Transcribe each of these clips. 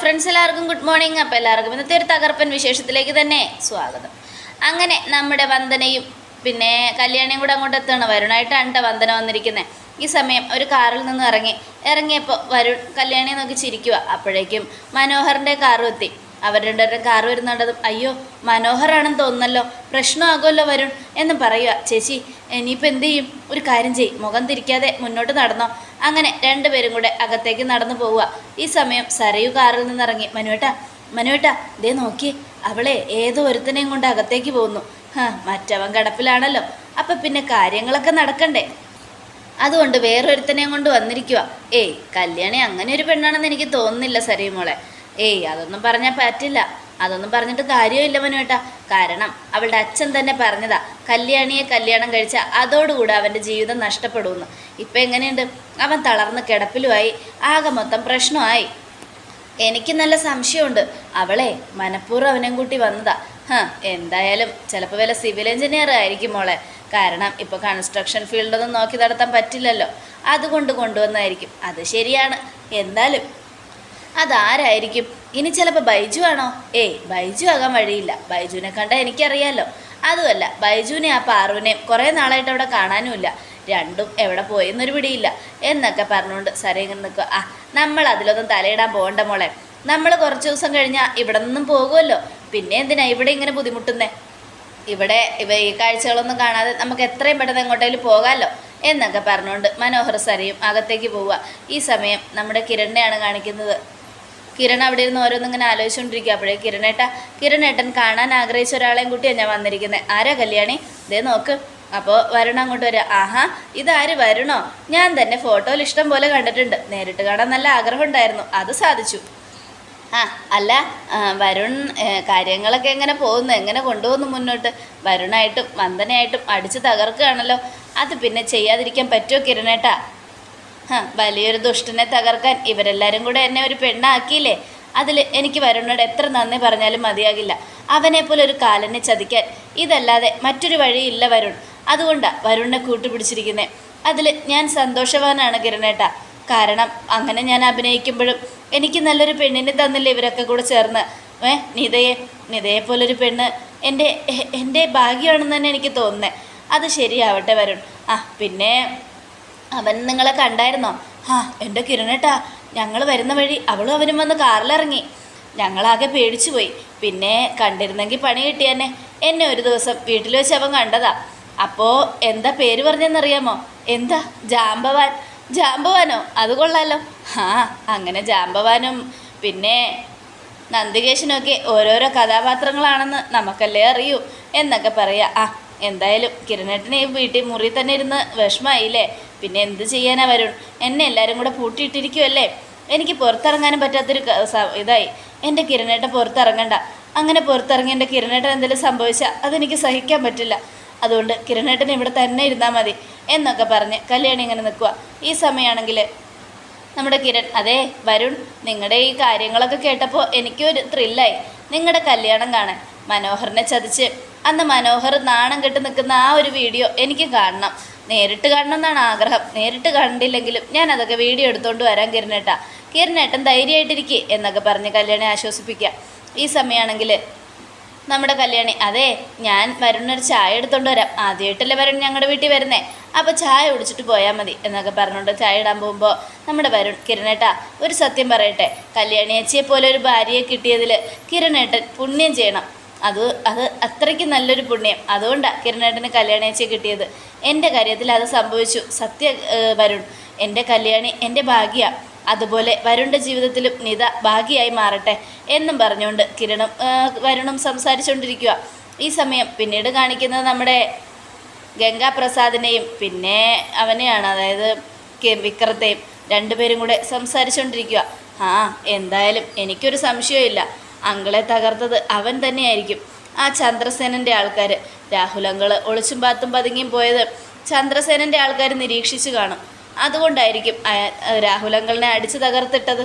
Friends എല്ലാവർക്കും good morning അപ്പോൾ എല്ലാവർക്കും ഇന്നത്തെ ഒരു തകർപ്പൻ വിശേഷത്തിലേക്ക് തന്നെ സ്വാഗതം. അങ്ങനെ നമ്മുടെ വന്ദനയും പിന്നെ കല്യാണിയും കൂടെ അങ്ങോട്ട് എത്തണം വരുണായിട്ടാണ് കേട്ടോ വന്ദന വന്നിരിക്കുന്നത് ഈ സമയം ഒരു കാറിൽ നിന്ന് ഇറങ്ങി ഇറങ്ങിയപ്പോൾ വരുൺ കല്യാണിയെ നോക്കി ചിരിക്കുക അപ്പോഴേക്കും മനോഹറിന്റെ കാറും എത്തി. അവർ രണ്ടുപേരും കാർ വരുന്നുണ്ടതും അയ്യോ മനോഹരാണെന്ന് തോന്നുന്നല്ലോ. പ്രശ്നമാകുമല്ലോ വരും എന്ന് പറയുക. ചേച്ചി ഇനിയിപ്പോൾ എന്ത് ചെയ്യും? ഒരു കാര്യം ചെയ്യും. മുഖം തിരിക്കാതെ മുന്നോട്ട് നടന്നോ. അങ്ങനെ രണ്ടുപേരും കൂടെ അകത്തേക്ക് നടന്നു പോവുക. ഈ സമയം സരയു കാറിൽ നിന്നിറങ്ങി. മനുവേട്ട മനുവേട്ട ദേ നോക്കിയേ. അവളെ ഏതോ ഒരുത്തനെയും കൊണ്ട് അകത്തേക്ക് പോകുന്നു. ഹാ മറ്റവൻ കിടപ്പിലാണല്ലോ. അപ്പം പിന്നെ കാര്യങ്ങളൊക്കെ നടക്കണ്ടേ? അതുകൊണ്ട് വേറൊരുത്തനെയും കൊണ്ട് വന്നിരിക്കുക ഏയ് കല്യാണി അങ്ങനെ ഒരു പെണ്ണാണെന്ന് എനിക്ക് തോന്നുന്നില്ല സരയു മോളെ. ഏയ് അതൊന്നും പറഞ്ഞാൽ പറ്റില്ല. അതൊന്നും പറഞ്ഞിട്ട് കാര്യമില്ല മനുവേട്ട. കാരണം അവളുടെ അച്ഛൻ തന്നെ പറഞ്ഞതാ. കല്യാണിയെ കല്യാണം കഴിച്ച അതോടുകൂടെ അവന്റെ ജീവിതം നഷ്ടപ്പെടുമെന്ന്. ഇപ്പം എങ്ങനെയുണ്ട്? അവൻ തളർന്ന് കിടപ്പിലുമായി. ആകെ മൊത്തം പ്രശ്നമായി എനിക്ക് നല്ല സംശയമുണ്ട്. അവളെ മനഃപൂർവം അവനേം കൂട്ടി വന്നതാ. ഹാ എന്തായാലും ചിലപ്പോൾ വല്ല സിവിൽ എഞ്ചിനീയർ ആയിരിക്കും മോളെ. കാരണം ഇപ്പോൾ കൺസ്ട്രക്ഷൻ ഫീൽഡൊന്നും നോക്കി നടത്താൻ പറ്റില്ലല്ലോ. അതുകൊണ്ട് കൊണ്ടുവന്നായിരിക്കും അത് ശരിയാണ്. എന്നാലും അതാരായിരിക്കും? ഇനി ചിലപ്പോൾ ബൈജു ആണോ? ഏയ് ബൈജു ആകാൻ വഴിയില്ല. ബൈജുവിനെ കണ്ട എനിക്കറിയാലോ. അതുമല്ല ബൈജുവിനെ ആ പാറുവിനെയും കുറേ നാളായിട്ട് അവിടെ കാണാനുമില്ല. രണ്ടും എവിടെ പോയെന്നൊരു പിടിയില്ല. എന്നൊക്കെ പറഞ്ഞുകൊണ്ട് സര ഇങ്ങനെ നിൽക്കുക ആ നമ്മൾ അതിലൊന്നും തലയിടാൻ പോകണ്ട മോളെ. നമ്മൾ കുറച്ച് ദിവസം കഴിഞ്ഞാൽ ഇവിടെ നിന്നും പോകുമല്ലോ. പിന്നെ എന്തിനാ ഇവിടെ ഇങ്ങനെ ബുദ്ധിമുട്ടുന്നേ? ഇവിടെ ഇവ ഈ കാഴ്ചകളൊന്നും കാണാതെ നമുക്ക് എത്രയും പെട്ടെന്ന് എങ്ങോട്ടേലും പോകാമല്ലോ എന്നൊക്കെ പറഞ്ഞുകൊണ്ട് മനോഹർ സരയും അകത്തേക്ക് പോവുക ഈ സമയം നമ്മുടെ കിരണിനെയാണ് കാണിക്കുന്നത്. കിരൺ അവിടെ ഇരുന്ന് ഇങ്ങനെ ആലോചിച്ചുകൊണ്ടിരിക്കുക അപ്പോഴേ കിരണേട്ട കിരണേട്ടൻ കാണാൻ ആഗ്രഹിച്ച ഒരാളെയും കൂട്ടിയാണ് ഞാൻ വന്നിരിക്കുന്നത് ആരാ കല്യാണി? ദേ നോക്ക്. അപ്പോൾ വരണം അങ്ങോട്ട് വരിക ആഹാ ഇതാര് വരണോ? ഞാൻ തന്നെ ഫോട്ടോയിൽ ഇഷ്ടം പോലെ കണ്ടിട്ടുണ്ട്. നേരിട്ട് കാണാൻ നല്ല ആഗ്രഹം ഉണ്ടായിരുന്നു. അത് സാധിച്ചു. ആ അല്ല വരുൺ കാര്യങ്ങളൊക്കെ എങ്ങനെ പോകുന്നു? എങ്ങനെ കൊണ്ടുപോകുന്നു മുന്നോട്ട്? വരുണായിട്ടും വന്ദനയായിട്ടും അടിച്ച് തകർക്കുകയാണല്ലോ. അത് പിന്നെ ചെയ്യാതിരിക്കാൻ പറ്റുമോ കിരണേട്ടാ? വലിയൊരു ദുഷ്ടനെ തകർക്കാൻ ഇവരെല്ലാവരും കൂടെ എന്നെ ഒരു പെണ്ണാക്കിയില്ലേ? അതിൽ എനിക്ക് വരുന്നോട് എത്ര നന്ദി പറഞ്ഞാലും മതിയാകില്ല. അവനെ പോലെ ഒരു കാലനെ ചതിക്കാൻ ഇതല്ലാതെ മറ്റൊരു വഴിയില്ല വരുൺ. അതുകൊണ്ടാണ് വരുണിനെ കൂട്ടുപിടിച്ചിരിക്കുന്നത് അതിൽ ഞാൻ സന്തോഷവാനാണ് കിരണേട്ട. കാരണം അങ്ങനെ ഞാൻ അഭിനയിക്കുമ്പോഴും എനിക്ക് നല്ലൊരു പെണ്ണിനെ തന്നില്ലേ ഇവരൊക്കെ കൂടെ ചേർന്ന്? ഏ നിതയെ നിതയെ പോലൊരു പെണ്ണ് എന്റെ എന്റെ ഭാഗ്യമാണെന്ന് തന്നെ എനിക്ക് തോന്നുന്നത് അത് ശരിയാവട്ടെ വരുൺ. ആ പിന്നെ അവൻ നിങ്ങളെ കണ്ടായിരുന്നോ? ആ എന്റെ കിരണേട്ടാ ഞങ്ങൾ വരുന്ന വഴി അവളും അവനും വന്ന് കാറിലിറങ്ങി. ഞങ്ങളാകെ പേടിച്ചു പോയി പിന്നെ കണ്ടിരുന്നെങ്കിൽ പണി കിട്ടിയെന്നെ. എന്നെ ഒരു ദിവസം വീട്ടിൽ വെച്ച് അവൻ കണ്ടതാ. അപ്പോൾ എന്താ പേര് പറഞ്ഞെന്നറിയാമോ? എന്താ ജാമ്പവാൻ? ജാമ്പവാനോ? അത് കൊള്ളാലോ. ആ അങ്ങനെ ജാമ്പവാനും പിന്നെ നന്ദികേശനൊക്കെ ഓരോരോ കഥാപാത്രങ്ങളാണെന്ന് നമുക്കല്ലേ അറിയൂ എന്നൊക്കെ പറയാം. ആ എന്തായാലും കിരണേട്ടനെ ഈ വീട്ടിൽ മുറി തന്നെ ഇരുന്ന് വിഷമായില്ലേ? പിന്നെ എന്ത് ചെയ്യാനാ വരുൺ? എന്നെ എല്ലാവരും കൂടെ പൂട്ടിയിട്ടിരിക്കുമല്ലേ എനിക്ക് പുറത്തിറങ്ങാനും പറ്റാത്തൊരു ഇതായി. എന്റെ കിരണേട്ടൻ പുറത്തിറങ്ങണ്ട. അങ്ങനെ പുറത്തിറങ്ങി എന്റെ കിരണേട്ടൻ എന്തെങ്കിലും സംഭവിച്ചാൽ അതെനിക്ക് സഹിക്കാൻ പറ്റില്ല. അതുകൊണ്ട് കിരണേട്ടൻ ഇവിടെ തന്നെ ഇരുന്നാൽ മതി എന്നൊക്കെ പറഞ്ഞ് കല്യാണി ഇങ്ങനെ നിൽക്കുക ഈ സമയമാണെങ്കിൽ നമ്മുടെ കിരൺ അതെ വരുൺ നിങ്ങളുടെ ഈ കാര്യങ്ങളൊക്കെ കേട്ടപ്പോൾ എനിക്കൊരു ത്രില്ലായി നിങ്ങളുടെ കല്യാണം കാണാൻ മനോഹറിനെ ചതിച്ച് അന്ന് മനോഹർ നാണം കെട്ട് നിൽക്കുന്ന ആ ഒരു വീഡിയോ എനിക്ക് കാണണം. നേരിട്ട് കാണണം എന്നാണ് ആഗ്രഹം. നേരിട്ട് കണ്ടില്ലെങ്കിലും ഞാൻ അതൊക്കെ വീഡിയോ എടുത്തുകൊണ്ട് വരാൻ കിരണേട്ടാ കിരണേട്ടൻ ധൈര്യമായിട്ടിരിക്കുക എന്നൊക്കെ പറഞ്ഞ് കല്യാണി ആശ്വസിപ്പിക്കുക ഈ സമയമാണെങ്കിൽ നമ്മുടെ കല്യാണി അതെ ഞാൻ വരുണൊരു ചായ എടുത്തോണ്ട് വരാം. ആദ്യമായിട്ടല്ലേ വരുൺ ഞങ്ങളുടെ വീട്ടിൽ വരുന്നേ. അപ്പോൾ ചായ കുടിച്ചിട്ട് പോയാൽ മതി എന്നൊക്കെ പറഞ്ഞുകൊണ്ട് ചായ ഇടാൻ പോകുമ്പോൾ നമ്മുടെ വരുൺ കിരണേട്ടാ ഒരു സത്യം പറയട്ടെ. കല്യാണി ചേച്ചിയെ പോലെ ഒരു ഭാര്യയെ കിട്ടിയതിൽ കിരണേട്ടൻ പുണ്യം ചെയ്യണം. അത് അത് അത്രയ്ക്ക് നല്ലൊരു പുണ്യം. അതുകൊണ്ടാണ് കിരണേട്ടന് കല്യാണി ചേച്ചിയെ കിട്ടിയത്. എന്റെ കാര്യത്തിൽ അത് സംഭവിച്ചു. സത്യ വരുൺ എന്റെ കല്യാണി എന്റെ ഭാഗ്യ. അതുപോലെ വരുണിന്റെ ജീവിതത്തിലും നിത ഭാഗ്യയായി മാറട്ടെ എന്നും പറഞ്ഞുകൊണ്ട് കിരണും വരുണും സംസാരിച്ചുകൊണ്ടിരിക്കുക ഈ സമയം പിന്നീട് കാണിക്കുന്നത് നമ്മുടെ ഗംഗാപ്രസാദിനെയും പിന്നെ അവനെയാണ്. അതായത് വിക്രത്തെയും രണ്ടുപേരും കൂടെ സംസാരിച്ചുകൊണ്ടിരിക്കുക ആ എന്തായാലും എനിക്കൊരു സംശയമില്ല അങ്കിളെ തകർത്തത് അവൻ തന്നെയായിരിക്കും. ആ ചന്ദ്രസേനന്റെ ആൾക്കാർ രാഹുൽ അങ്കിൾ ഒളിച്ചും പാത്തും പതുങ്ങിയും പോയത് ചന്ദ്രസേനന്റെ ആൾക്കാർ നിരീക്ഷിച്ചു കാണും. അതുകൊണ്ടായിരിക്കും രാഹുൽ അങ്കിളിനെ അടിച്ചു തകർത്തിട്ടത്.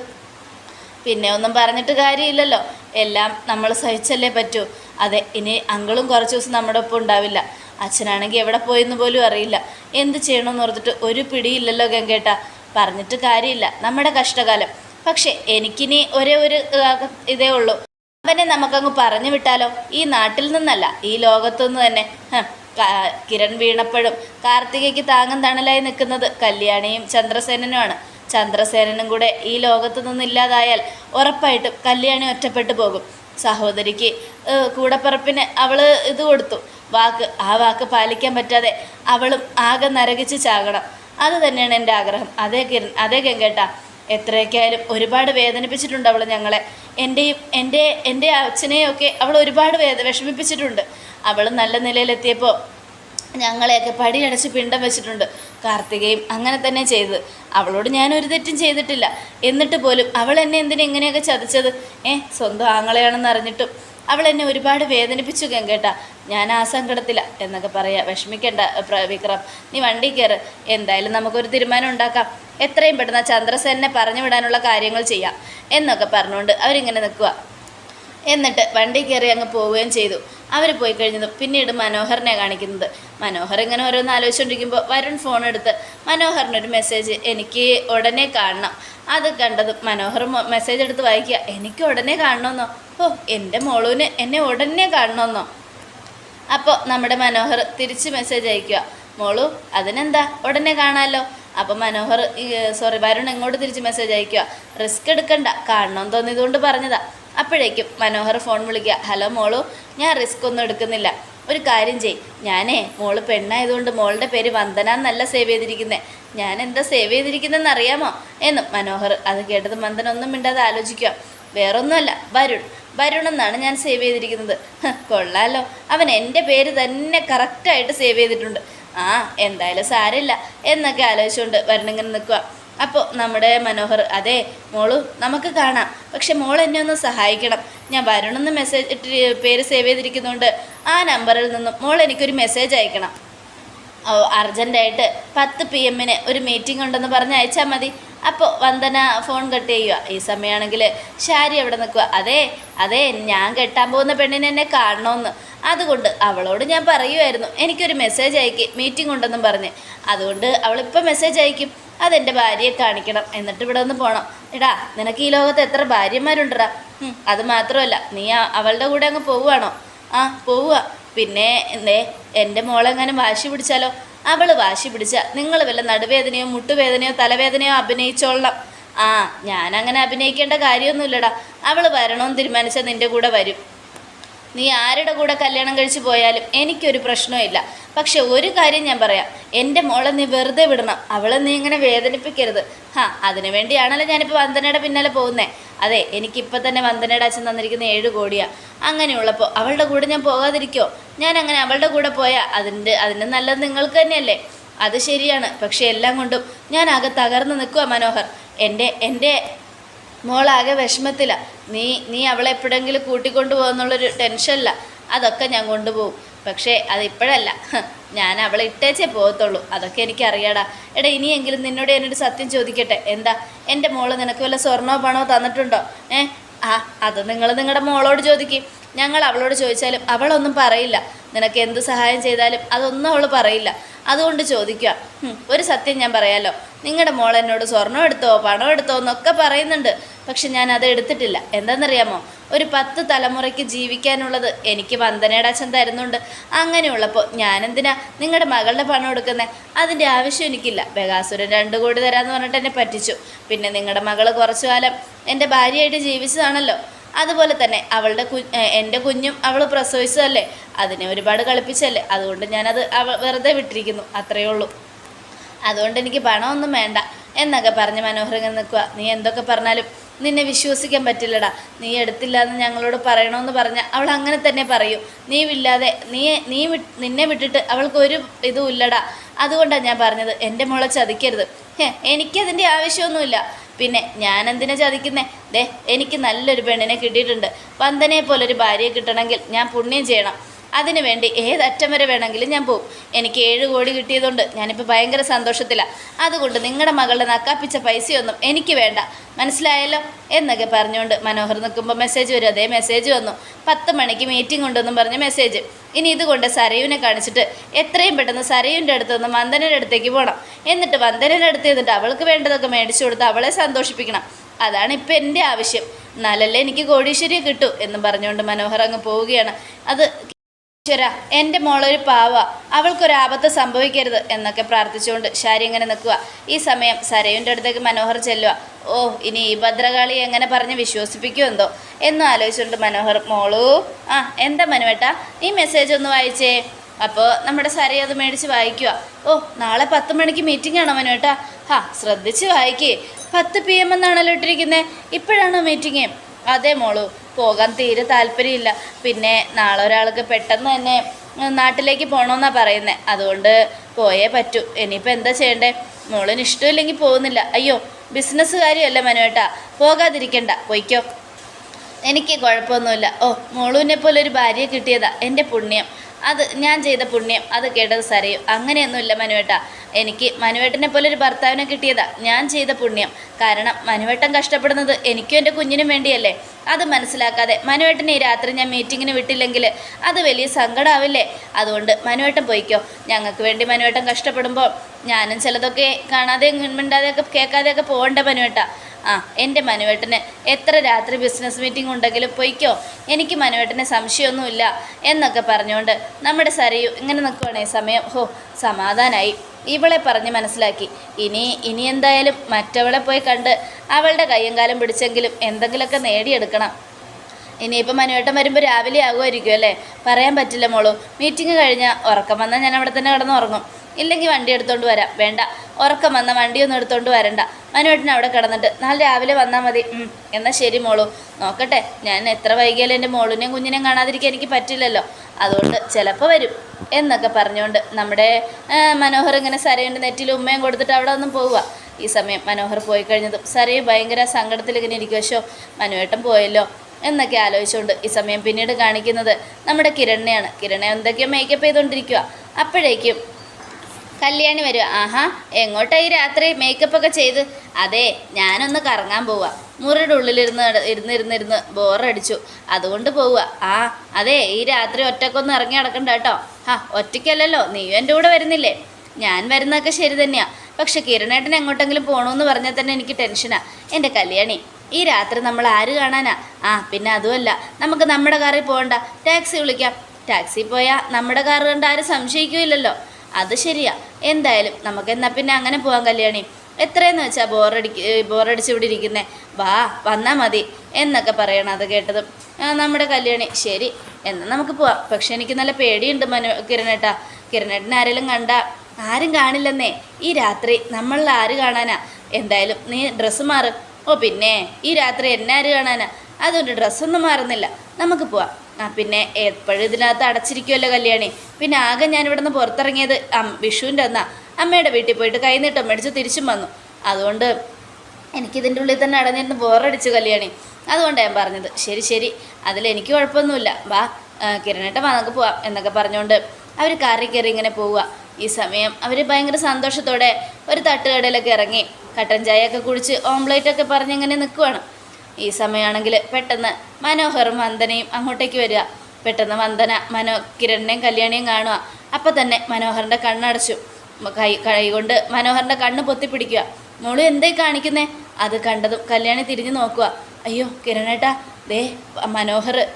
പിന്നെ ഒന്നും പറഞ്ഞിട്ട് കാര്യമില്ലല്ലോ. എല്ലാം നമ്മൾ സഹിച്ചല്ലേ പറ്റൂ. അതെ ഇനി അങ്കളും കുറച്ച് ദിവസം നമ്മുടെ ഒപ്പം ഉണ്ടാവില്ല. അച്ഛനാണെങ്കിൽ എവിടെ പോയെന്ന് പോലും അറിയില്ല. എന്ത് ചെയ്യണമെന്ന് ഓർത്തിട്ട് ഒരു പിടിയില്ലല്ലോ ഗംഗേട്ട. പറഞ്ഞിട്ട് കാര്യമില്ല. നമ്മുടെ കഷ്ടകാലം. പക്ഷേ എനിക്കിനി ഒരേ ഒരു ഇതേ ഉള്ളൂ. അവനെ നമുക്കങ്ങ് പറഞ്ഞു വിട്ടാലോ? ഈ നാട്ടിൽ നിന്നല്ല ഈ ലോകത്തുനിന്ന് തന്നെ. കിരൺ വീണപ്പോഴും കാർത്തികയ്ക്ക് താങ്ങും തണലായി നിൽക്കുന്നത് കല്യാണിയും ചന്ദ്രസേനനുമാണ്. ചന്ദ്രസേനനും കൂടെ ഈ ലോകത്തു നിന്നില്ലാതായാൽ ഉറപ്പായിട്ടും കല്യാണി ഒറ്റപ്പെട്ടു പോകും. സഹോദരിക്ക് കൂടപ്പറപ്പിന് അവൾ ഇത് കൊടുത്തു. വാക്ക് ആ വാക്ക് പാലിക്കാൻ പറ്റാതെ അവളും ആകെ നരകിച്ച് ചാകണം. അത് തന്നെയാണ് എന്റെ ആഗ്രഹം. അതേ കിരൺ അതേ ഗംഗേട്ട. എത്രയൊക്കെയായാലും ഒരുപാട് വേദനിപ്പിച്ചിട്ടുണ്ട് അവൾ ഞങ്ങളെ. എന്റെയും എന്റെ എന്റെ അച്ഛനെയൊക്കെ അവൾ ഒരുപാട് വേദ വിഷമിപ്പിച്ചിട്ടുണ്ട്. അവൾ നല്ല നിലയിലെത്തിയപ്പോൾ ഞങ്ങളെയൊക്കെ പടിയടച്ച് പിണ്ടം വെച്ചിട്ടുണ്ട്. കാർത്തികയും അങ്ങനെ തന്നെ ചെയ്തത് അവളോട് ഞാൻ ഒരു തെറ്റും ചെയ്തിട്ടില്ല. എന്നിട്ട് പോലും അവൾ എന്നെ എന്തിനു ഇങ്ങനെയൊക്കെ ചതിച്ചത്? ഏ സ്വന്തം ആങ്ങളെയാണെന്ന് അറിഞ്ഞിട്ടും അവൾ എന്നെ ഒരുപാട് വേദനിപ്പിച്ചു കേട്ടാ ഞാൻ ആ സങ്കടത്തില എന്നൊക്കെ പറയാ. വിഷമിക്കണ്ട വിക്രം. നീ വണ്ടി കയറ് എന്തായാലും നമുക്കൊരു തീരുമാനം ഉണ്ടാക്കാം. എത്രയും പെട്ടെന്ന് ചന്ദ്രസേനെ പറഞ്ഞു വിടാനുള്ള കാര്യങ്ങൾ ചെയ്യാം എന്നൊക്കെ പറഞ്ഞുകൊണ്ട് അവരിങ്ങനെ നിൽക്കുക എന്നിട്ട് വണ്ടി കയറി അങ്ങ് പോവുകയും ചെയ്തു. അവർ പോയി കഴിഞ്ഞതും പിന്നീട് മനോഹറിനെ കാണിക്കുന്നത്. മനോഹർ ഇങ്ങനെ ഓരോന്ന് ആലോചിച്ചുകൊണ്ടിരിക്കുമ്പോൾ വരുൺ ഫോൺ എടുത്ത് മനോഹറിനൊരു മെസ്സേജ് എനിക്ക് ഉടനെ കാണണം. അത് കണ്ടത് മനോഹർ മെസ്സേജ് എടുത്ത് വായിക്കുക എനിക്ക് ഉടനെ കാണണമെന്നോ ഓ എന്റെ മോളൂന് എന്നെ ഉടനെ കാണണമെന്നോ അപ്പോൾ നമ്മുടെ മനോഹർ തിരിച്ച് മെസ്സേജ് അയക്കുക മോളു അതിനെന്താ? ഉടനെ കാണാമല്ലോ അപ്പോൾ മനോഹർ സോറി വരുൺ എങ്ങോട്ട് തിരിച്ച് മെസ്സേജ് അയക്കുക റിസ്ക് എടുക്കണ്ട കാണണം തോന്നിയതുകൊണ്ട് പറഞ്ഞതാ. അപ്പോഴേക്കും മനോഹർ ഫോൺ വിളിക്കുക. ഹലോ മോളു ഞാൻ റിസ്ക് ഒന്നും എടുക്കുന്നില്ല. ഒരു കാര്യം ചെയ് ഞാനേ മോൾ പെണ്ണായതുകൊണ്ട് മോളുടെ പേര് വന്ദന എന്നല്ല സേവ് ചെയ്തിരിക്കുന്നത് ഞാൻ എന്താ സേവ് ചെയ്തിരിക്കുന്നതെന്ന് അറിയാമോ? എന്നും മനോഹർ അത് കേട്ടത് വന്ദന ഒന്നും മിണ്ടാതെ ആലോചിക്കുക. വേറൊന്നുമല്ല വരുൺ. വരുൺ എന്നാണ് ഞാൻ സേവ് ചെയ്തിരിക്കുന്നത്. കൊള്ളാലോ. അവൻ എന്റെ പേര് തന്നെ കറക്റ്റായിട്ട് സേവ് ചെയ്തിട്ടുണ്ട്. ആ എന്തായാലും സാരമില്ല. എന്നൊക്കെ ആലോചിച്ചുകൊണ്ട് വരണിങ്ങനെ നിൽക്കുക അപ്പോൾ നമ്മുടെ മനോഹർ അതെ മോളു നമുക്ക് കാണാം. പക്ഷെ മോൾ എന്നെ ഒന്ന് സഹായിക്കണം. ഞാൻ വരുണെന്ന് മെസ്സേജ് ഇട്ട് പേര് സേവ് ചെയ്തിരിക്കുന്നതുകൊണ്ട് ആ നമ്പറിൽ നിന്നും മോൾ എനിക്കൊരു മെസ്സേജ് അയക്കണം. ഓ അർജന്റായിട്ട് പത്ത് പി എമ്മിന് ഒരു മീറ്റിംഗ് ഉണ്ടെന്ന് പറഞ്ഞ് അയച്ചാൽ മതി. അപ്പോൾ വന്ദന ഫോൺ കട്ട് ചെയ്യുക. ഈ സമയമാണെങ്കിൽ ഷാരി അവിടെ നിൽക്കുക. അതെ അതെ ഞാൻ കെട്ടാൻ പോകുന്ന പെണ്ണിനെ എന്നെ കാണണമെന്ന് അതുകൊണ്ട് അവളോട് ഞാൻ പറയുമായിരുന്നു എനിക്കൊരു മെസ്സേജ് അയക്കി. മീറ്റിംഗ് ഉണ്ടെന്നും പറഞ്ഞ്. അതുകൊണ്ട് അവളിപ്പോൾ മെസ്സേജ് അയക്കും. അതെന്റെ ഭാര്യയെ കാണിക്കണം. എന്നിട്ട് ഇവിടെ ഒന്ന് പോകണം എടാ നിനക്ക് ഈ ലോകത്ത് എത്ര ഭാര്യമാരുണ്ടടാ? അത് മാത്രമല്ല നീ അവളുടെ കൂടെ അങ്ങ് പോവുകയാണോ? ആ പോവുക. പിന്നെ എന്തേ എന്റെ മോളെങ്ങനെ വാശി പിടിച്ചാലോ? അവൾ വാശി പിടിച്ച നിങ്ങൾ വല്ല നടുവേദനയോ മുട്ടുവേദനയോ തലവേദനയോ അഭിനയിച്ചോളണം. ആ ഞാനങ്ങനെ അഭിനയിക്കേണ്ട കാര്യമൊന്നുമില്ലടാ. അവൾ വരണമെന്ന് തീരുമാനിച്ചാൽ നിന്റെ കൂടെ വരും. നീ ആരുടെ കൂടെ കല്യാണം കഴിച്ചു പോയാലും എനിക്കൊരു പ്രശ്നമില്ല പക്ഷെ ഒരു കാര്യം ഞാൻ പറയാം. എന്റെ മോളെ നീ വെറുതെ വിടണം. അവളെ നീ ഇങ്ങനെ വേദനിപ്പിക്കരുത്. ഹാ അതിനു വേണ്ടിയാണല്ലോ ഞാനിപ്പോൾ വന്ദനയുടെ പിന്നാലെ പോകുന്നേ. അതെ എനിക്കിപ്പോൾ തന്നെ വന്ദനയുടെ അച്ഛൻ തന്നിരിക്കുന്ന ഏഴ് കോടിയാണ് അങ്ങനെയുള്ളപ്പോൾ അവളുടെ കൂടെ ഞാൻ പോകാതിരിക്കോ? ഞാൻ അങ്ങനെ അവളുടെ കൂടെ പോയാൽ അതിന്റെ അതിന് നല്ലത് നിങ്ങൾക്ക് തന്നെയല്ലേ? അത് ശരിയാണ്. പക്ഷെ എല്ലാം കൊണ്ടും ഞാൻ ആകെ തകർന്ന് നിൽക്കുക മനോഹർ. എന്റെ എന്റെ മോളാകെ വിഷമത്തിലാണ് നീ നീ അവളെ എപ്പോഴെങ്കിലും കൂട്ടിക്കൊണ്ടു പോകുന്നുള്ളൊരു ടെൻഷനില്ല അതൊക്കെ ഞാൻ കൊണ്ടുപോകും. പക്ഷേ അതിപ്പോഴല്ല. ഞാൻ അവളെ ഇട്ടേച്ചേ പോകത്തുള്ളൂ. അതൊക്കെ എനിക്കറിയാടാ. എടാ ഇനിയെങ്കിലും നിന്നോട് ഞാനൊരു സത്യം ചോദിക്കട്ടെ. എന്താ? എന്റെ മോൾ നിനക്ക് വല്ല സ്വർണോ പണോ തന്നിട്ടുണ്ടോ? ഏ? ആ അത് നിങ്ങൾ നിങ്ങളുടെ മോളോട് ചോദിക്കും. ഞങ്ങൾ അവളോട് ചോദിച്ചാലും അവളൊന്നും പറയില്ല. നിനക്ക് എന്ത് സഹായം ചെയ്താലും അതൊന്നും അവൾ പറയില്ല. അതുകൊണ്ട് ചോദിക്കുക. ഒരു സത്യം ഞാൻ പറയാലോ. നിങ്ങളുടെ മോൾ എന്നോട് സ്വർണം എടുത്തോ പണം എടുത്തോ എന്നൊക്കെ പറയുന്നുണ്ട്. പക്ഷെ ഞാൻ അത് എടുത്തിട്ടില്ല. എന്താണെന്നറിയാമോ? ഒരു പത്ത് തലമുറയ്ക്ക് ജീവിക്കാനുള്ളത് എനിക്ക് വന്ദനയുടെ അച്ഛൻ തരുന്നുണ്ട്. അങ്ങനെയുള്ളപ്പോൾ ഞാനെന്തിനാ നിങ്ങളുടെ മകളുടെ പണം എടുക്കുന്നത് അതിന്റെ ആവശ്യം എനിക്കില്ല. ബഗാസുരൻ രണ്ട് കോടി തരാമെന്ന് പറഞ്ഞിട്ട് എന്നെ പറ്റിച്ചു. പിന്നെ നിങ്ങളുടെ മകൾ കുറച്ചു കാലം എന്റെ ഭാര്യയായിട്ട് ജീവിച്ചതാണല്ലോ. അതുപോലെ തന്നെ അവളുടെ കു എന്റെ കുഞ്ഞും അവൾ പ്രസവിച്ചതല്ലേ? അതിനെ ഒരുപാട് കളിപ്പിച്ചല്ലേ? അതുകൊണ്ട് ഞാനത് അവ വെറുതെ വിട്ടിരിക്കുന്നു. അത്രയേ ഉള്ളൂ. അതുകൊണ്ട് എനിക്ക് പണമൊന്നും വേണ്ട. എന്നൊക്കെ പറഞ്ഞ് മനോഹരങ്ങൾ നിൽക്കുക നീ എന്തൊക്കെ പറഞ്ഞാലും നിന്നെ വിശ്വസിക്കാൻ പറ്റില്ലടാ. നീ എടുത്തില്ല എന്ന് ഞങ്ങളോട് പറയണമെന്ന് പറഞ്ഞാൽ അവൾ അങ്ങനെ തന്നെ പറയൂ. നീ ഇല്ലാതെ നീ നീ നിന്നെ വിട്ടിട്ട് അവൾക്ക് ഒരു ഇതും ഇല്ലടാ. അതുകൊണ്ടാണ് ഞാൻ പറഞ്ഞത്. എന്റെ മോളെ ചതിക്കരുത്. എനിക്കതിന്റെ ആവശ്യമൊന്നുമില്ല. പിന്നെ ഞാൻ എന്തിനെ ചതിക്കുന്നേ? ദേ എനിക്ക് നല്ലൊരു പെണ്ണിനെ കിട്ടിയിട്ടുണ്ട്. വന്ദനയെ പോലൊരു ഭാര്യയെ കിട്ടണമെങ്കിൽ ഞാൻ പുണ്യം ചെയ്യണം. അതിനു വേണ്ടി ഏതറ്റം വരെ വേണമെങ്കിലും ഞാൻ പോകും എനിക്ക് ഏഴ് കോടി കിട്ടിയതുകൊണ്ട് ഞാനിപ്പോൾ ഭയങ്കര സന്തോഷത്തിലാണ് അതുകൊണ്ട് നിങ്ങളുടെ മകളുടെ നക്കാപ്പിച്ച പൈസയൊന്നും എനിക്ക് വേണ്ട. മനസ്സിലായല്ലോ? എന്നൊക്കെ പറഞ്ഞുകൊണ്ട് മനോഹർ നിൽക്കുമ്പോൾ മെസ്സേജ് വരും. അതേ മെസ്സേജ് വന്നു. പത്ത് മണിക്ക് മീറ്റിംഗ് ഉണ്ടെന്നും പറഞ്ഞ് മെസ്സേജ് ഇനി ഇതുകൊണ്ട് സരയുവിനെ കാണിച്ചിട്ട് എത്രയും പെട്ടെന്ന് സരയുവിന്റെ അടുത്ത് നിന്ന് വന്ദനയുടെ അടുത്തേക്ക് പോകണം എന്നിട്ട് വന്ദനയുടെ അടുത്ത് നിന്നിട്ട് അവൾക്ക് വേണ്ടതൊക്കെ മേടിച്ചു കൊടുത്ത് അവളെ സന്തോഷിപ്പിക്കണം. അതാണ് ഇപ്പം എന്റെ ആവശ്യം. എന്നാലല്ലേ എനിക്ക് കോടീശ്വരിയെ കിട്ടൂ എന്ന് പറഞ്ഞുകൊണ്ട് മനോഹർ അങ്ങ് പോവുകയാണ്. അത് ഈശ്വര എന്റെ മോളൊരു പാവ അവൾക്കൊരാപത്ത് സംഭവിക്കരുത് എന്നൊക്കെ പ്രാർത്ഥിച്ചുകൊണ്ട് ശാരി ഇങ്ങനെ നിൽക്കുക. ഈ സമയം സരയുന്റെ അടുത്തേക്ക് മനോഹർ ചെല്ലുക. ഓ ഇനി ഈ ഭദ്രകാളി എങ്ങനെ പറഞ്ഞ് വിശ്വസിപ്പിക്കുമെന്തോ എന്നും ആലോചിച്ചുകൊണ്ട് മനോഹർ മോളൂ ആ എന്താ മനുവേട്ടാ ഈ മെസ്സേജ് ഒന്ന് വായിച്ചേ. അപ്പോൾ നമ്മുടെ സരയെ അത് മേടിച്ച് വായിക്കുക. ഓ നാളെ പത്ത് മണിക്ക് മീറ്റിംഗ് ആണോ മനുവേട്ടാ? ഹാ ശ്രദ്ധിച്ച് വായിക്കേ. പത്ത് പി എം എന്നാണല്ലോ ഇട്ടിരിക്കുന്നത് ഇപ്പോഴാണോ മീറ്റിംഗ് അതെ മോളു. പോകാൻ തീരെ താല്പര്യമില്ല. പിന്നെ നാളെ ഒരാൾക്ക് പെട്ടെന്ന് തന്നെ നാട്ടിലേക്ക് പോകണമെന്നാണ് പറയുന്നത് അതുകൊണ്ട് പോയേ പറ്റൂ. ഇനിയിപ്പോൾ എന്താ ചെയ്യണ്ടേ? മോളിന് ഇഷ്ടമില്ലെങ്കിൽ പോകുന്നില്ല. അയ്യോ ബിസിനസ് കാര്യമല്ല മനുവേട്ടാ പോകാതിരിക്കണ്ട. പോയിക്കോ. എനിക്ക് കുഴപ്പമൊന്നുമില്ല. ഓ മോളുവിനെ പോലെ ഒരു ഭാര്യയെ കിട്ടിയതാ. എന്റെ പുണ്യം. അത് ഞാൻ ചെയ്ത പുണ്യം അത് കേട്ടത് സരയും. അങ്ങനെയൊന്നുമില്ല മനുവേട്ട. എനിക്ക് മനുവേട്ടനെ പോലെ ഒരു ഭർത്താവിനെ കിട്ടിയതാ. ഞാൻ ചെയ്ത പുണ്യം. കാരണം മനുവേട്ടൻ കഷ്ടപ്പെടുന്നത് എനിക്കും എന്റെ കുഞ്ഞിനും വേണ്ടിയല്ലേ. അത് മനസ്സിലാക്കാതെ മനുവേട്ടനെ ഈ രാത്രി ഞാൻ മീറ്റിങ്ങിന് വിട്ടില്ലെങ്കിൽ അത് വലിയ സങ്കടമാവില്ലേ അതുകൊണ്ട് മനുവേട്ടൻ പോയിക്കോ. ഞങ്ങൾക്ക് വേണ്ടി മനുവേട്ടൻ കഷ്ടപ്പെടുമ്പോൾ ഞാനും ചിലതൊക്കെ കാണാതെ മിണ്ടാതെയൊക്കെ കേൾക്കാതെയൊക്കെ പോകണ്ട മനുവേട്ട. ആ എന്റെ മനുവേട്ടന് എത്ര രാത്രി ബിസിനസ് മീറ്റിംഗ് ഉണ്ടെങ്കിലും പൊയ്ക്കോ. എനിക്ക് മനുവേട്ടന് സംശയമൊന്നുമില്ല എന്നൊക്കെ പറഞ്ഞുകൊണ്ട് നമ്മുടെ സരയു ഇങ്ങനെ നിൽക്കുവാണേ സമയം. ഹോ സമാധാനായി. ഇവളെ പറഞ്ഞ് മനസ്സിലാക്കി. ഇനി ഇനി എന്തായാലും മറ്റവളെ പോയി കണ്ട് അവളുടെ കയ്യും കാലം പിടിച്ചെങ്കിലും എന്തെങ്കിലുമൊക്കെ നേടിയെടുക്കണം. ഇനിയിപ്പോൾ മനുവേട്ടൻ വരുമ്പോൾ രാവിലെ ആകുമായിരിക്കും അല്ലേ? പറയാൻ പറ്റില്ല മോളു. മീറ്റിംഗ് കഴിഞ്ഞാൽ ഉറക്കം വന്നാൽ ഞാൻ അവിടെ തന്നെ കിടന്ന് ഉറങ്ങും. ഇല്ലെങ്കിൽ വണ്ടി എടുത്തുകൊണ്ട് വരാം. വേണ്ട. ഉറക്കം വന്ന വണ്ടിയൊന്നും എടുത്തുകൊണ്ട് വരണ്ട. മനുവേട്ടൻ അവിടെ കിടന്നിട്ട് നാളെ രാവിലെ വന്നാൽ മതി. എന്നാൽ ശരി മോളു. നോക്കട്ടെ ഞാൻ എത്ര വൈകിയാലും എന്റെ മോളിനെയും കുഞ്ഞിനെയും കാണാതിരിക്കാൻ എനിക്ക് പറ്റില്ലല്ലോ. അതുകൊണ്ട് ചിലപ്പോൾ വരും എന്നൊക്കെ പറഞ്ഞുകൊണ്ട് നമ്മുടെ മനോഹർ ഇങ്ങനെ സരയുടെ നെറ്റിൽ ഉമ്മയും കൊടുത്തിട്ട് അവിടെ ഒന്നും പോവുക. ഈ സമയം മനോഹർ പോയി കഴിഞ്ഞതും സരയ് ഭയങ്കര സങ്കടത്തിൽ ഇങ്ങനെ ഇരിക്കും പക്ഷോ മനുവേട്ടൻ പോയല്ലോ എന്നൊക്കെ ആലോചിച്ചുകൊണ്ട് ഈ സമയം പിന്നീട് കാണിക്കുന്നത് നമ്മുടെ കിരണിനെയാണ്. കിരണെ എന്തൊക്കെയോ മേക്കപ്പ് ചെയ്തുകൊണ്ടിരിക്കുക അപ്പോഴേക്കും കല്യാണി വരിക ആഹാ എങ്ങോട്ടാ ഈ രാത്രി മേക്കപ്പ് ഒക്കെ ചെയ്ത്? അതെ ഞാനൊന്ന് കറങ്ങാൻ പോവാ. മുറിയുടെ ഉള്ളിലിരുന്ന് നട- ഇരുന്ന് ഇരുന്ന് ഇരുന്ന് ബോറടിച്ചു അതുകൊണ്ട് പോവുക ആ അതെ ഈ രാത്രി ഒറ്റക്കൊന്ന് ഇറങ്ങി നടക്കണ്ട കേട്ടോ. ആ ഒറ്റയ്ക്കല്ലല്ലോ നീയും എന്റെ കൂടെ വരുന്നില്ലേ? ഞാൻ വരുന്നതൊക്കെ ശരി തന്നെയാ. പക്ഷെ കിരണേട്ടൻ എങ്ങോട്ടെങ്കിലും പോകണമെന്ന് പറഞ്ഞാൽ തന്നെ എനിക്ക് ടെൻഷനാ. എന്റെ കല്യാണി ഈ രാത്രി നമ്മൾ ആര് കാണാനാ? ആ പിന്നെ അതുമല്ല നമുക്ക് നമ്മുടെ കാറിൽ പോകണ്ട. ടാക്സി വിളിക്കാം. ടാക്സി പോയാൽ നമ്മുടെ കാറ് കണ്ട് ആരും സംശയിക്കില്ലല്ലോ. അത് ശരിയാ. എന്തായാലും നമുക്ക് എന്നാൽ പിന്നെ അങ്ങനെ പോവാം കല്യാണി. എത്രയെന്ന് വെച്ചാൽ ബോറടിക്ക് ബോറടിച്ച് ഇവിടെ ഇരിക്കുന്നത് വാ വന്നാൽ മതി എന്നൊക്കെ പറയണം അത് കേട്ടതും. നമ്മുടെ കല്യാണി. ശരി എന്നാൽ നമുക്ക് പോവാം. പക്ഷെ എനിക്ക് നല്ല പേടിയുണ്ട് മനു കിരണേട്ടാ. കിരണേട്ടൻ ആരെങ്കിലും കണ്ട? ആരും കാണില്ലെന്നേ. ഈ രാത്രി നമ്മളിൽ ആര് കാണാനാ? എന്തായാലും നീ ഡ്രസ്സ് മാറും. ഓ പിന്നെ ഈ രാത്രി എന്നെ ആര് കാണാനാ? അതുകൊണ്ട് ഡ്രസ്സൊന്നും മാറുന്നില്ല. നമുക്ക് പോവാം. ആ പിന്നെ എപ്പോഴും ഇതിനകത്ത് അടച്ചിരിക്കുമല്ലോ കല്യാണി. പിന്നെ ആകെ ഞാൻ ഇവിടെ നിന്ന് പുറത്തിറങ്ങിയത് വിഷുവിന്റെ അന്നാ. അമ്മയുടെ വീട്ടിൽ പോയിട്ട് കൈനീട്ടം മേടിച്ച് തിരിച്ചും വന്നു. അതുകൊണ്ട് എനിക്കിതിന്റെ ഉള്ളിൽ തന്നെ അടഞ്ഞിരുന്ന് ബോറടിച്ചു കല്യാണി. അതുകൊണ്ട് ഞാൻ പറഞ്ഞത്. ശരി ശരി. അതിലെനിക്ക് കുഴപ്പമൊന്നുമില്ല. വാ കിരണേട്ട വാ നമുക്ക് പോവാം എന്നൊക്കെ പറഞ്ഞുകൊണ്ട് അവർ കറി കയറി ഇങ്ങനെ പോവുക. ഈ സമയം അവർ ഭയങ്കര സന്തോഷത്തോടെ ഒരു തട്ടുകടയിലൊക്കെ ഇറങ്ങി കട്ടൻ ചായയൊക്കെ കുടിച്ച് ഓംലേറ്റൊക്കെ പറഞ്ഞ് ഇങ്ങനെ നിൽക്കുവാണ് ഈ സമയമാണെങ്കിൽ പെട്ടെന്ന് മനോഹറും വന്ദനയും അങ്ങോട്ടേക്ക് വരിക. പെട്ടെന്ന് വന്ദന മനോ കിരണിനെയും കല്യാണിയും കാണുക. അപ്പം തന്നെ മനോഹറിന്റെ കണ്ണടച്ചു. കൈ കൈ കൊണ്ട് മനോഹറിന്റെ കണ്ണ് പൊത്തിപ്പിടിക്കുക. മോൾ എന്തേ കാണിക്കുന്നേ? അത് കണ്ടതും കല്യാണി തിരിഞ്ഞു നോക്കുക. അയ്യോ കിരണേട്ടാ ദേ മനോഹർ.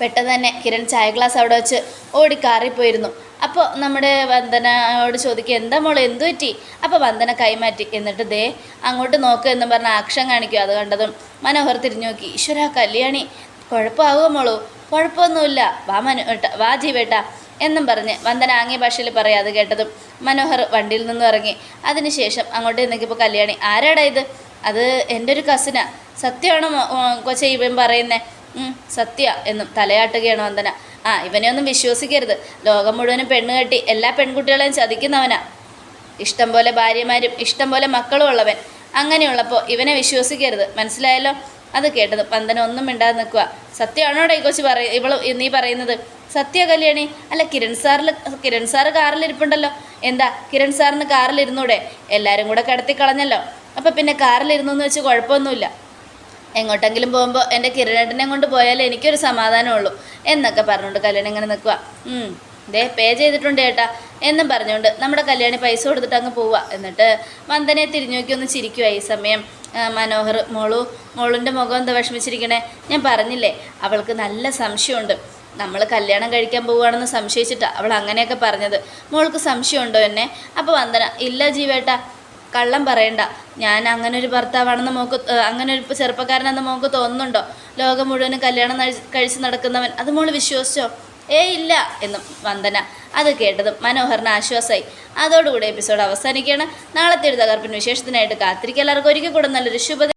പെട്ടെന്ന് തന്നെ കിരൺ ചായ ഗ്ലാസ് അവിടെ വെച്ച് ഓടി കാറിൽ പോയിരുന്നു അപ്പോൾ നമ്മുടെ വന്ദനയോട് ചോദിക്കുക എന്താ മോളെ എന്തു പറ്റി? അപ്പോൾ വന്ദന കൈമാറ്റി. എന്നിട്ട് ദേ അങ്ങോട്ട് നോക്കുക എന്ന് പറഞ്ഞ ആക്ഷൻ കാണിക്കുക അത് കണ്ടതും മനോഹർ തിരിഞ്ഞു നോക്കി. ഈശ്വര കല്യാണി കുഴപ്പമാകുമോ മോളു? കുഴപ്പമൊന്നുമില്ല. വാ മനു വാ ജീവേട്ട എന്നും പറഞ്ഞ് വന്ദന ആംഗ്യ ഭാഷയിൽ പറയാം. അത് കേട്ടതും മനോഹർ വണ്ടിയിൽ നിന്നും ഇറങ്ങി. അതിനുശേഷം അങ്ങോട്ട് നിൽക്കിയപ്പോൾ കല്യാണി ആരാടാ ഇത്? അത് എന്റെ ഒരു കസിനാ സത്യമാണോ കൊച്ചെ ഇവൻ പറയുന്നേ? ഉം, സത്യ എന്നും തലയാട്ടുകയാണ് വന്ദന. ആ ഇവനെ ഒന്നും വിശ്വസിക്കരുത്. ലോകം മുഴുവനും പെണ്ണ് കെട്ടി എല്ലാ പെൺകുട്ടികളെയും ചതിക്കുന്നവനാ. ഇഷ്ടം പോലെ ഭാര്യമാരും ഇഷ്ടം പോലെ മക്കളും ഉള്ളവൻ. അങ്ങനെയുള്ളപ്പോൾ ഇവനെ വിശ്വസിക്കരുത്. മനസ്സിലായല്ലോ? അത് കേട്ടത് വന്ദന ഒന്നും മിണ്ടാതെ നിൽക്കുക സത്യമാണോടെ ഈ കൊച്ചു പറയ നീ പറയുന്നത്? സത്യ കല്യാണി അല്ല കിരൺ സാറിൽ കിരൺ സാറ് കാറിലിരിപ്പുണ്ടല്ലോ. എന്താ കിരൺ സാറിന് കാറിലിരുന്നൂടെ? എല്ലാവരും കൂടെ കടത്തി കളഞ്ഞല്ലോ അപ്പം പിന്നെ കാറിലിരുന്നു എന്ന് വെച്ച് കുഴപ്പമൊന്നുമില്ല. എങ്ങോട്ടെങ്കിലും പോകുമ്പോൾ എന്റെ കിരണേട്ടനെ കൊണ്ട് പോയാലേ എനിക്കൊരു സമാധാനമുള്ളൂ എന്നൊക്കെ പറഞ്ഞുകൊണ്ട് കല്യാണം ഇങ്ങനെ നിൽക്കുക ദേ പേ ചെയ്തിട്ടുണ്ട് ചേട്ടാ എന്നും പറഞ്ഞുകൊണ്ട് നമ്മുടെ കല്യാണി പൈസ കൊടുത്തിട്ട് അങ്ങ് പോവുക എന്നിട്ട് വന്ദനയെ തിരിഞ്ഞു നോക്കി ഒന്ന് ചിരിക്കുക ഈ സമയം. മനോഹർ മോളു മോളുന്റെ മുഖം എന്താ വിഷമിച്ചിരിക്കണേ? ഞാൻ പറഞ്ഞില്ലേ അവൾക്ക് നല്ല സംശയമുണ്ട്. നമ്മൾ കല്യാണം കഴിക്കാൻ പോവുകയാണെന്ന് സംശയിച്ചിട്ടാണ് അവൾ അങ്ങനെയൊക്കെ പറഞ്ഞത്. മോൾക്ക് സംശയമുണ്ടോ എന്നെ? അപ്പോൾ വന്ദന ഇല്ല ജീവേട്ട കള്ളം പറയണ്ട. ഞാൻ അങ്ങനെ ഒരു ഭർത്താവാണെന്ന് മോക്ക് അങ്ങനെ ഒരു ചെറുപ്പക്കാരനെന്ന് മോക്ക് തോന്നുന്നുണ്ടോ? ലോകം മുഴുവനും കല്യാണം കഴിച്ച് നടക്കുന്നവൻ. അത് മോൾ വിശ്വസിച്ചോ? ഏ ഇല്ല എന്നും വന്ദന. അത് കേട്ടതും മനോഹറിന് ആശ്വാസമായി അതോടുകൂടി എപ്പിസോഡ് അവസാനിക്കുകയാണ്. നാളത്തെ ഒരു തകർപ്പിന് വിശേഷത്തിനായിട്ട് കാത്തിരിക്കുക. എല്ലാവർക്കും ഒരിക്കൽ കൂടെ നല്ലൊരു ശുഭ